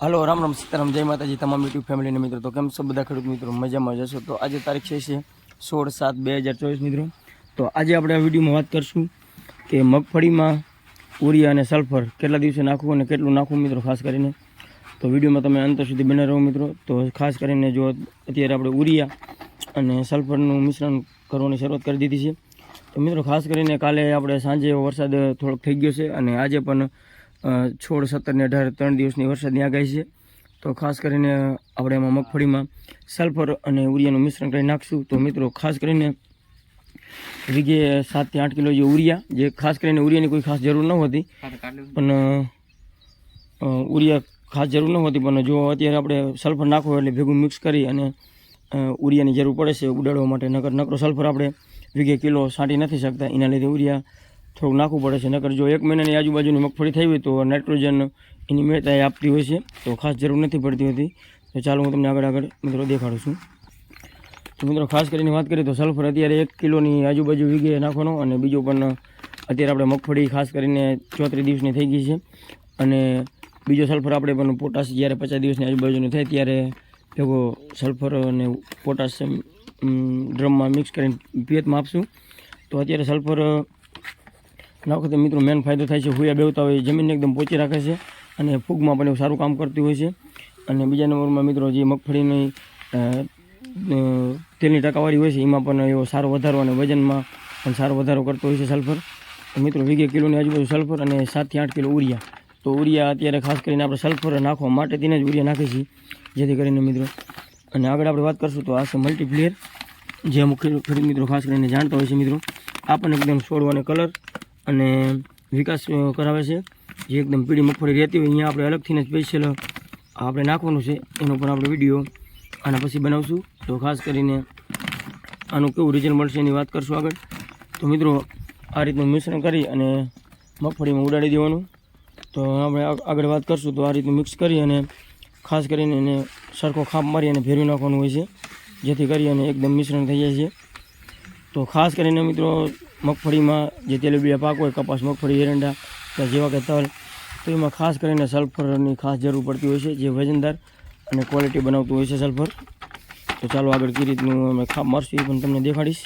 હાલો, રામ રામ સીતારામ, જય માતાજી, તમામ યુટ્યુબ ફેમિલીના મિત્રો. તો કેમ છો બધા ખેડૂત મિત્રો? મજામાં જશો તો આજે તારીખ છે છે સોળ સાત બે હજાર ચોવીસ મિત્રો. તો આજે આપણે આ વિડીયોમાં વાત કરશું કે મગફળીમાં ઉરિયા અને સલ્ફર કેટલા દિવસે નાખવું અને કેટલું નાખવું મિત્રો, ખાસ કરીને. તો વિડીયોમાં તમે અંત સુધી બને રહો મિત્રો. તો ખાસ કરીને જો અત્યારે આપણે ઉરિયા અને સલ્ફરનું મિશ્રણ કરવાની શરૂઆત કરી દીધી છે. તો મિત્રો, ખાસ કરીને કાલે આપણે સાંજે વરસાદ થોડોક થઈ ગયો છે અને આજે પણ સોળ સત્તર ને અઢાર ત્રણ દિવસની વરસાદની આગાહી છે. તો ખાસ કરીને આપણે એમાં મગફળીમાં સલ્ફર અને યુરિયાનું મિશ્રણ કરી નાખશું. તો મિત્રો ખાસ કરીને વીઘે સાતથી આઠ કિલો જે યુરિયા જે ખાસ કરીને ઉરિયાની કોઈ ખાસ જરૂર ન હોતી. પણ યુરિયા ખાસ જરૂર ન હોતી. પણ જો અત્યારે આપણે સલ્ફર નાખવું એટલે ભેગું મિક્સ કરી અને યુરિયાની જરૂર પડે છે ઉડાડવા માટે. નકર નકરો સલ્ફર આપણે વીઘે કિલો છાંટી નથી શકતા. એના લીધે ઉરિયા થોડુંક નાખવું પડે છે. નકર જો એક મહિનાની આજુબાજુની મગફળી થઈ હોય તો નાઇટ્રોજન એની મેળતા એ આપતી હોય છે. તો ખાસ જરૂર નથી પડતી હોતી. તો ચાલો હું તમને આગળ આગળ મિત્રો દેખાડું છું. તો મિત્રો ખાસ કરીને વાત કરીએ તો સલ્ફર અત્યારે એક કિલોની આજુબાજુ વીઘે નાખવાનો અને બીજો પણ અત્યારે આપણે મગફળી ખાસ કરીને ચોત્રીસ દિવસની થઈ ગઈ છે. અને બીજો સલ્ફર આપણે પણ પોટાશ જ્યારે પચાસ દિવસની આજુબાજુની થાય ત્યારે ભેગો સલ્ફર અને પોટાશ ડ્રમમાં મિક્સ કરીને પિયતમાં આપશું. તો અત્યારે સલ્ફર ના વખતે મિત્રો મેન ફાયદો થાય છે, હુયા બેવતા હોય, જમીનને એકદમ પોચી રાખે છે અને ફૂગમાં પણ એવું સારું કામ કરતી હોય છે. અને બીજા નંબરમાં મિત્રો જે મગફળીની તેલની ટકાવારી હોય છે, એમાં પણ એવો સારો વધારો અને વજનમાં પણ સારો વધારો કરતો હોય છે સલ્ફર મિત્રો વીઘે કિલોની આજુબાજુ સલ્ફર અને સાતથી આઠ કિલો ઉરિયા તો ઉરિયા અત્યારે ખાસ કરીને આપણે સલ્ફર નાખવા માટે તેને જ ઉરિયા નાખીએ છીએ, જેથી કરીને મિત્રો. અને આગળ આપણે વાત કરશું તો આ છે મલ્ટીપ્લેયર જે અમુક ખેડૂત મિત્રો ખાસ કરીને જાણતા હોય છે મિત્રો. આપણને પણ એકદમ છોડવાનો કલર અને વિકાસ કરાવે છે. જે એકદમ પીળી મગફળી રહેતી હોય, અહીંયા આપણે અલગથી સ્પેશિયલ આપણે નાખવાનું છે. એનો પણ આપણે વીડિયો આના પછી બનાવશું. તો ખાસ કરીને આનું કેવું રિઝલ્ટ મળશે એની વાત કરશું આગળ. તો મિત્રો, આ રીતનું મિશ્રણ કરી અને મગફળીમાં ઉડાડી દેવાનું. તો આપણે આગ- આગળ વાત કરશું. તો આ રીતનું મિક્સ કરી અને ખાસ કરીને એને સરખો ખાપ મારી અને ભેરવી નાખવાનું હોય છે. જેથી કરી અને એકદમ મિશ્રણ થઈ જાય છે. તો ખાસ કરીને મિત્રો મગફળીમાં જે તેલીબિયા પાક હોય, કપાસ, મગફળી, એરંડા જેવા કે તલ, તો એમાં ખાસ કરીને સલ્ફરની ખાસ જરૂર પડતી હોય છે, જે વજનદાર અને ક્વોલિટી બનાવતું હોય છે સલ્ફર. તો ચાલો આગળ કઈ રીતનું અમે ખાપ મારશું એ પણ તમને દેખાડીશ.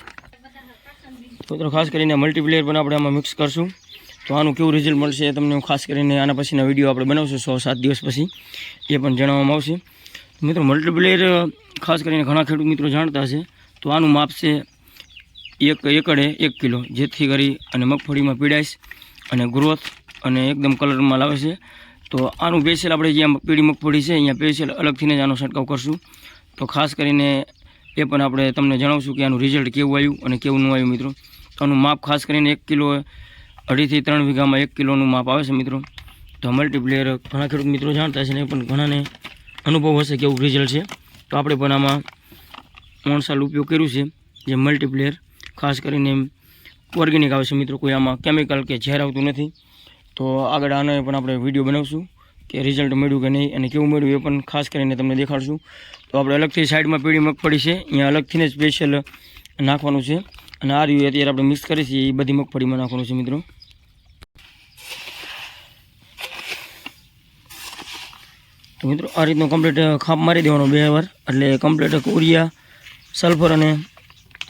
મિત્રો ખાસ કરીને મલ્ટીપ્લેયર પણ આપણે આમાં મિક્સ કરશું. તો આનું કેવું રિઝલ્ટ મળશે એ તમને ખાસ કરીને આના પછીના વીડિયો આપણે બનાવશું, સો સાત દિવસ પછી, એ પણ જણાવવામાં આવશે. મિત્રો મલ્ટીપ્લેયર ખાસ કરીને ઘણા ખેડૂત મિત્રો જાણતા હશે, તો આનું માપ છે એક એકડે એક કિલો જેથી કરી અને મગફળીમાં પીડાઈશ અને ગ્રોથ અને એકદમ કલરમાં લાવે છે. તો આનું પેશિયલ આપણે જ્યાં પીળી મગફળી છે, અહીંયા પેશિયલ અલગથીને જ આનો છંટકાવ કરશું. તો ખાસ કરીને એ પણ આપણે તમને જણાવશું કે આનું રિઝલ્ટ કેવું આવ્યું અને કેવું ન આવ્યું મિત્રો. તો આનું માપ ખાસ કરીને એક કિલો અઢીથી ત્રણ વીઘામાં એક કિલોનું માપ આવે છે મિત્રો. તો મલ્ટીપ્લેયર ઘણા ખેડૂત મિત્રો જાણતા છે ને પણ ઘણાને અનુભવ હશે કેવું રિઝલ્ટ છે. તો આપણે પણ આમાં ત્રણ સાલ ઉપયોગ કર્યું છે, જે મલ્ટીપ્લેયર ખાસ કરીને ઓર્ગેનિક આવે છે મિત્રો કોઈ આમાં કેમિકલ કે ઝેર આવતું નથી. તો આગળ આનો પણ આપણે વીડિયો બનાવશું કે રિઝલ્ટ મળ્યું કે નહીં અને કેવું મળ્યું એ પણ ખાસ કરીને તમને દેખાડશું. તો આપણે અલગથી સાઈડમાં પીળી મગફળી છે, અહીંયા અલગથીને સ્પેશિયલ નાખવાનું છે. અને આ રહ્યું અત્યારે આપણે મિક્સ કરી છીએ, એ બધી મગફળીમાં નાખવાનું છે મિત્રો. તો મિત્રો આ રીતનું કમ્પ્લીટ ખાપ મારી દેવાનો બે વાર. એટલે કમ્પ્લીટ કોરિયા સલ્ફર અને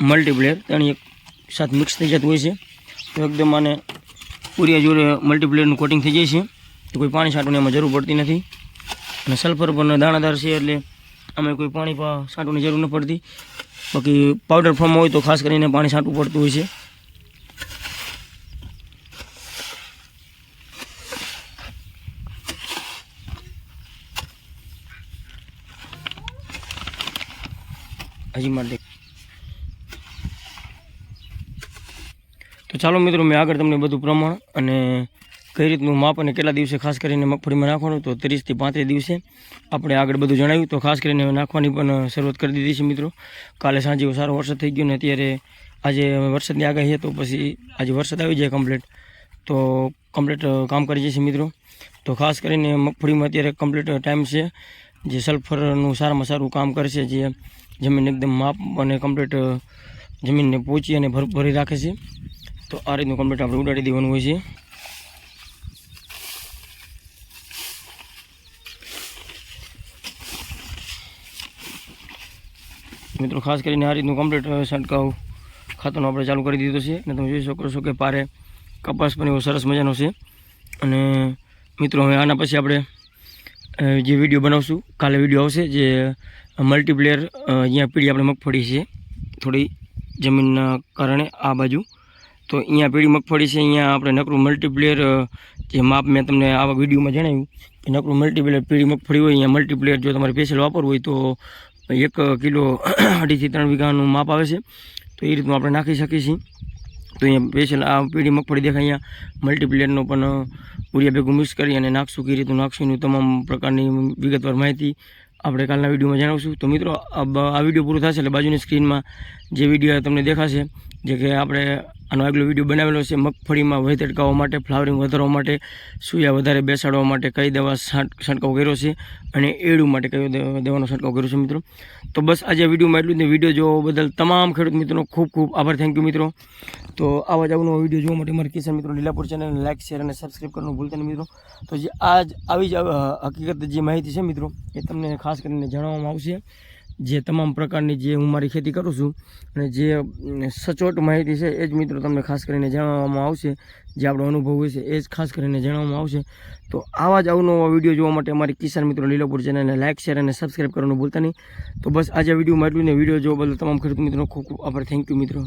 મલ્ટીપ્લેયર ત્રણ એક સાથ મિક્સ થઈ જતું હોય છે. તો એકદમ આને પૂરી જોડે મલ્ટીપ્લેયરનું કોટિંગ થઈ જાય છે. તો કોઈ પાણી છાંટવાની એમાં જરૂર પડતી નથી. અને સલ્ફર પણ દાણાદાર છે એટલે અમે કોઈ પાણી છાંટવાની જરૂર ન પડતી. બાકી પાવડર ફોર્મ હોય તો ખાસ કરીને પાણી છાંટવું પડતું હોય છે. હજી માટે તો ચાલો મિત્રો, મેં આગળ તમને બધું પ્રમાણ અને કઈ રીતનું માપ અને કેટલા દિવસે ખાસ કરીને મગફળીમાં નાખવાનું તો ત્રીસથી પાંત્રીસ દિવસે આપણે આગળ બધું જણાવ્યું. તો ખાસ કરીને નાખવાની પણ શરૂઆત કરી દીધી છે મિત્રો. કાલે સાંજે સારો વરસાદ થઈ ગયો ને અત્યારે આજે વરસાદની આગાહી તો પછી આજે વરસાદ આવી જાય કમ્પ્લીટ તો કમ્પ્લીટ કામ કરી જશે મિત્રો. તો ખાસ કરીને મગફળીમાં અત્યારે કમ્પ્લીટ ટાઈમ છે. જે સલ્ફરનું સારામાં સારું કામ કરશે, જે જમીન એકદમ માપ અને કમ્પ્લીટ જમીનને પહોંચી અને ભરી રાખે છે. તો આ રીતનું કમ્પ્લીટ આપણે ઉડાડી દેવાનું હોય છે. મિત્રો, ખાસ કરીને આ રીતનું કમ્પ્લીટ છંટકાવ ખાતરનો આપણે ચાલુ કરી દીધો છે અને તમે જોઈ શકો છો કે પારે કપાસ પણ એવો સરસ મજાનો છે. અને, મિત્રો, હવે આના પછી આપણે જે વીડિયો બનાવશું, કાલે વીડિયો આવશે જે મલ્ટીપ્લેયર અહીંયા પીળી આપણે મગફળી છે. થોડી જમીનના કારણે આ બાજુ તો અહીંયા પીળી મગફળી છે, અહીંયા આપણે નકરું મલ્ટીપ્લેયર જે માપ મેં તમને આવા વિડીયોમાં જણાવ્યું કે નકરું મલ્ટીપ્લેયર પીળી મગફળી હોય, અહીંયા મલ્ટીપ્લેયર જો તમારે સ્પેશિયલ વાપરવું હોય તો એક કિલો અઢીથી ત્રણ વીઘાનું માપ આવે છે. તો એ રીતનું આપણે નાખી શકીએ છીએ. તો અહીંયા સ્પેશિયલ આ પીળી મગફળી દેખાય, અહીંયા મલ્ટીપ્લેયરનો પણ પૂરિયા ભેગું મિક્સ કરી અને નાખશું, કઈ રીતનું નાખશું, એની તમામ પ્રકારની વિગતવાર માહિતી આપણે કાલના વિડીયોમાં જણાવશું. તો મિત્રો, આ વીડિયો પૂરો થશે એટલે બાજુની સ્ક્રીનમાં જે વીડિયો તમને દેખાશે, જે કે આપણે આનો આગલો વીડિયો બનાવેલો છે મગફળીમાં વહી તટકાવવા માટે, ફ્લાવરિંગ વધારવા માટે, સૂયા વધારે બેસાડવા માટે કઈ દવા છંટકાવ કર્યો છે અને એડું માટે કયો દવા- દવાનો છંટકાવ કર્યો છે મિત્રો. તો બસ આજે વિડીયોમાં એટલું જ વીડિયો જોવા બદલ તમામ ખેડૂત મિત્રોનો ખૂબ ખૂબ આભાર. થેન્ક યુ મિત્રો. તો આવા જ અવનવો વીડિયો જોવા માટે મારા કિસાન મિત્રો લીલાપુર ચેનલને લાઇક શેર અને સબસ્ક્રાઈબ કરવાનું ભૂલતા નહીં મિત્રો. તો જે આજ આવી જ હકીકત જે માહિતી છે મિત્રો, એ તમને ખાસ કરીને જણાવવામાં આવશે. જે તમામ પ્રકારની જે હું મારી ખેતી કરું છું અને જે સચોટ માહિતી છે, એ જ મિત્રો તમને ખાસ કરીને જણાવવામાં આવશે. જે આપણો અનુભવ હોય છે, એ જ ખાસ કરીને જણાવવામાં આવશે. તો આવા જ અવનવા વીડિયો જોવા માટે અમારી કિસાન મિત્રો લીલોપુર ચેનલને લાઇક શેર અને સબસ્ક્રાઈબ કરવાનું ભૂલતા નહીં. તો બસ આજે વિડીયોમાં એટલું ને વીડિયો જોવા બદલ તમામ ખેડૂત મિત્રો ખૂબ ખૂબ આભાર. થેન્ક યુ મિત્રો.